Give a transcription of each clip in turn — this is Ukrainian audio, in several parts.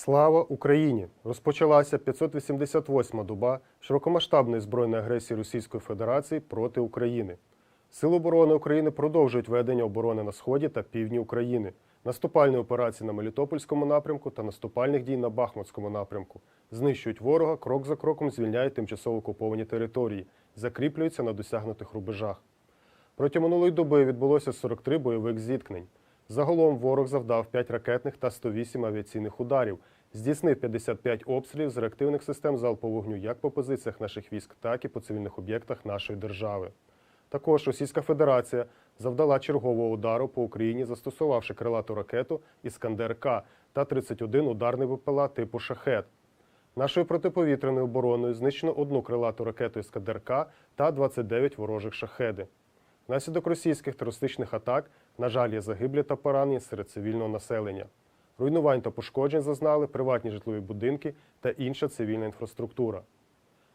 Слава Україні! Розпочалася 588-ма доба широкомасштабної збройної агресії Російської Федерації проти України. Сили оборони України продовжують ведення оборони на сході та півдні України, наступальні операції на Мелітопольському напрямку та наступальних дій на Бахмутському напрямку. Знищують ворога, крок за кроком звільняють тимчасово окуповані території, закріплюються на досягнутих рубежах. Протягом минулої доби відбулося 43 бойових зіткнень. Загалом ворог завдав 5 ракетних та 108 авіаційних ударів, здійснив 55 обстрілів з реактивних систем залпового вогню як по позиціях наших військ, так і по цивільних об'єктах нашої держави. Також Російська Федерація завдала чергового удару по Україні, застосувавши крилату ракету Іскандер-К та 31 ударний ВПЛА типу Шахет. Нашою протиповітряною обороною знищено одну крилату ракету Іскандер-К та 29 ворожих шахеди. Внаслідок російських терористичних атак, на жаль, є загиблі та поранені серед цивільного населення. Руйнувань та пошкоджень зазнали приватні житлові будинки та інша цивільна інфраструктура.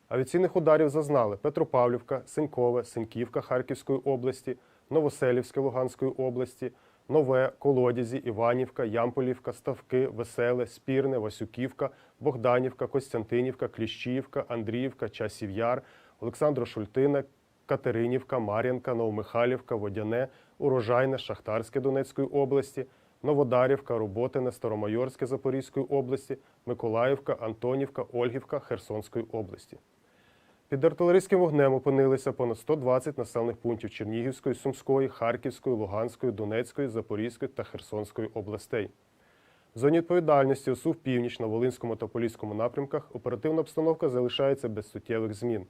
Авіаційних ударів зазнали Петропавлівка, Синькове, Синьківка Харківської області, Новоселівське Луганської області, Нове, Колодязі, Іванівка, Ямполівка, Ставки, Веселе, Спірне, Васюківка, Богданівка, Костянтинівка, Кліщіївка, Андріївка, Часів Яр, Олександро Шультине, Катеринівка, Мар'янка, Новомихайлівка, Водяне, Урожайне, Шахтарське Донецької області, Новодарівка, Роботине, Старомайорське Запорізької області, Миколаївка, Антонівка, Ольгівка Херсонської області. Під артилерійським вогнем опинилися понад 120 населених пунктів Чернігівської, Сумської, Харківської, Луганської, Донецької, Запорізької та Херсонської областей. В зоні відповідальності ОСУ в північ на Волинському та Поліському напрямках оперативна обстановка залишається без суттєвих змін.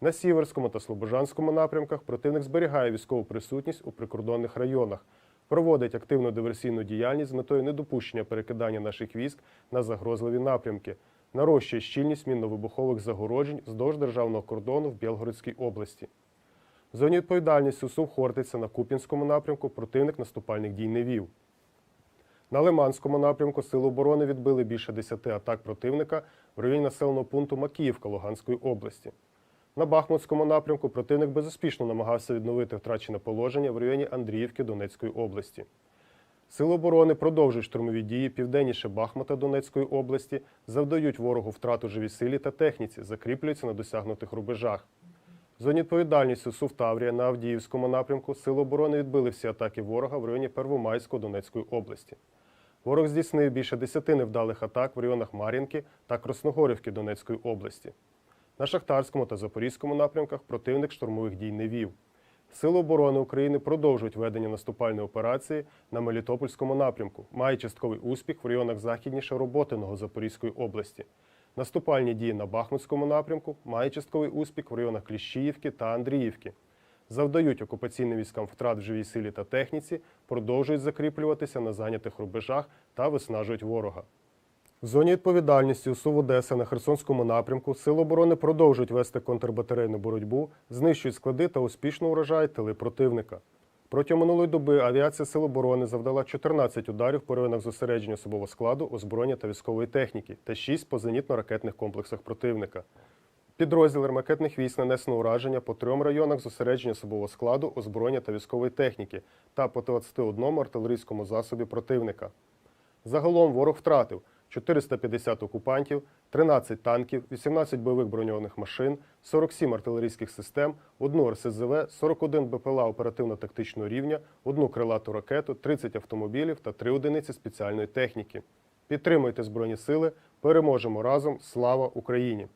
На Сіверському та Слобожанському напрямках противник зберігає військову присутність у прикордонних районах, проводить активну диверсійну діяльність з метою недопущення перекидання наших військ на загрозливі напрямки, нарощує щільність мінно-вибухових загороджень вздовж державного кордону в Білгородській області. В зоні відповідальності УСУ Хортиця на Куп'янському напрямку противник наступальних дій не вів. На Лиманському напрямку Сили оборони відбили більше 10 атак противника в районі населеного пункту Макіївка Луганської області. На Бахмутському напрямку противник безуспішно намагався відновити втрачене положення в районі Андріївки Донецької області. Сили оборони продовжують штурмові дії південніше Бахмута Донецької області, завдають ворогу втрату живій силі та техніці, закріплюються на досягнутих рубежах. В зоні відповідальності СУВ Таврія на Авдіївському напрямку Сили оборони відбили всі атаки ворога в районі Первомайського Донецької області. Ворог здійснив більше 10 невдалих атак в районах Мар'їнки та Красногорівки Донецької області. На Шахтарському та Запорізькому напрямках противник штурмових дій не вів. Сили оборони України продовжують ведення наступальної операції на Мелітопольському напрямку, має частковий успіх в районах західніше Роботиного Запорізької області. Наступальні дії на Бахмутському напрямку має частковий успіх в районах Кліщіївки та Андріївки. Завдають окупаційним військам втрат в живій силі та техніці, продовжують закріплюватися на зайнятих рубежах та виснажують ворога. В зоні відповідальності УСУ Одеса на Херсонському напрямку Сили оборони продовжують вести контрбатарейну боротьбу, знищують склади та успішно уражають тили противника. Протягом минулої доби авіація Сил оборони завдала 14 ударів по районах зосередження особового складу, озброєння та військової техніки та 6 по зенітно-ракетних комплексах противника. Підрозділ ракетних військ нанесено ураження по трьом районах зосередження особового складу, озброєння та військової техніки та по 21 артилерійському засобі противника. Загалом ворог втратив 450 окупантів, 13 танків, 18 бойових броньованих машин, 47 артилерійських систем, одну РСЗВ, 41 БПЛА оперативно-тактичного рівня, одну крилату ракету, 30 автомобілів та 3 одиниці спеціальної техніки. Підтримуйте Збройні Сили, переможемо разом! Слава Україні!